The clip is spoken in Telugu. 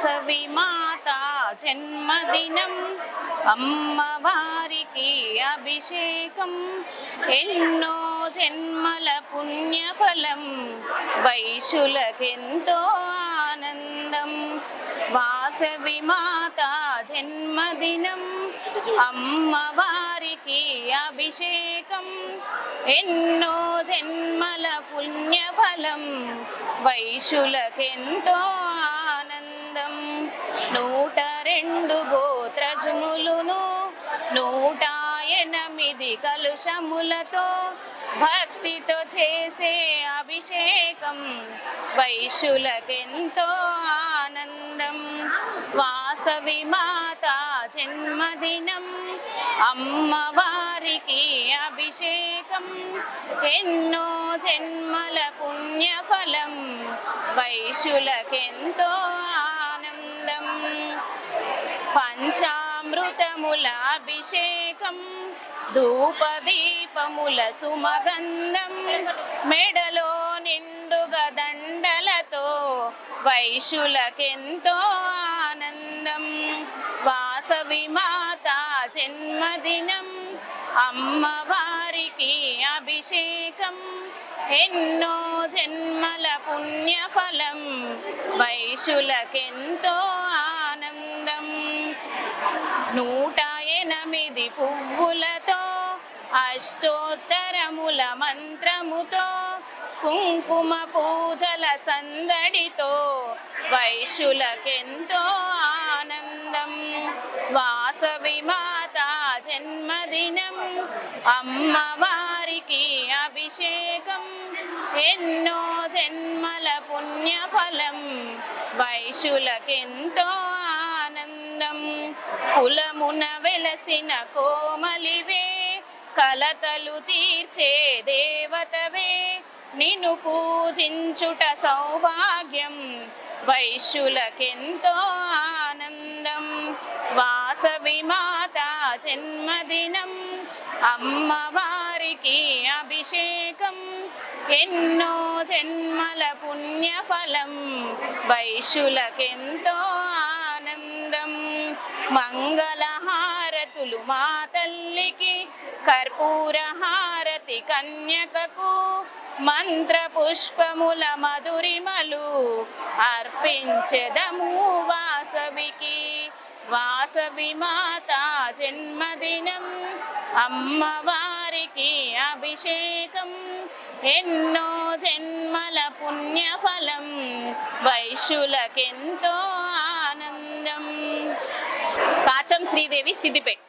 వేసవి మాత జన్మదినం. అమ్మవారికి అభిషేకం. ఎన్నో జన్మల పుణ్యఫలం. వైశులకెంతో ఆనందం. వాసవి మాత జన్మదినం. అమ్మవారికి అభిషేకం. ఎన్నో జన్మల పుణ్యఫలం. వైశులకెంతో ఆనందం నూట రెండు గోత్రజుములును నూట ఎనిమిది కలుషములతో భక్తితో చేసే అభిషేకం. వైశులకెంతో ఆనందం. వాసవి మాత జన్మదినం. అమ్మవారికి అభిషేకం. ఎన్నో జన్మల పుణ్యఫలం. వైశులకెంతో ఆనందం. పంచామృతముల అభిషేకం ధూపదీపముల సుమగంధం మెడలో నిండుగా దండలతో వైశులకెంతో ఆనందం. వాసవి మాత జన్మదినం అమ్మవారికి అభిషేకం. ఎన్నో జన్మ పుణ్యఫలం వైశులకెంతో ఆనందం. నూట ఎనిమిది పువ్వులతో అష్టోత్తరముల మంత్రముతో కుంకుమ పూజల సందడితో వైశులకెంతో ఆనందం. వాసవి మాత జన్మదినం అమ్మవారికి అభిషేకం ఎన్నో జన్మల పుణ్యఫలం వైశులకెంతో ఆనందం. కులమున వెలసిన కోమలివే కలతలు తీర్చే దేవతవే. నిన్ను పూజించుట సౌభాగ్యం వైశ్యులకెంతో ఆనందం. వాసవి మాత జన్మదినం అమ్మవారికి అభిషేకం ఎన్నో జన్మల పుణ్యఫలం వైశ్యులకెంతో ఆనందం. మంగళహారతులు మా తల్లికి కర్పూర హారతి కన్యకకు మంత్ర పుష్పముల మధురిమలు అర్పించెదము వాసవికి వాసవి మాత జన్మదినం అమ్మవారికి అభిషేకం ఎన్నో జన్మల పుణ్యఫలం వైశ్యులకెంతో ఆనందం. కాచం శ్రీదేవి సిద్దిపేట్.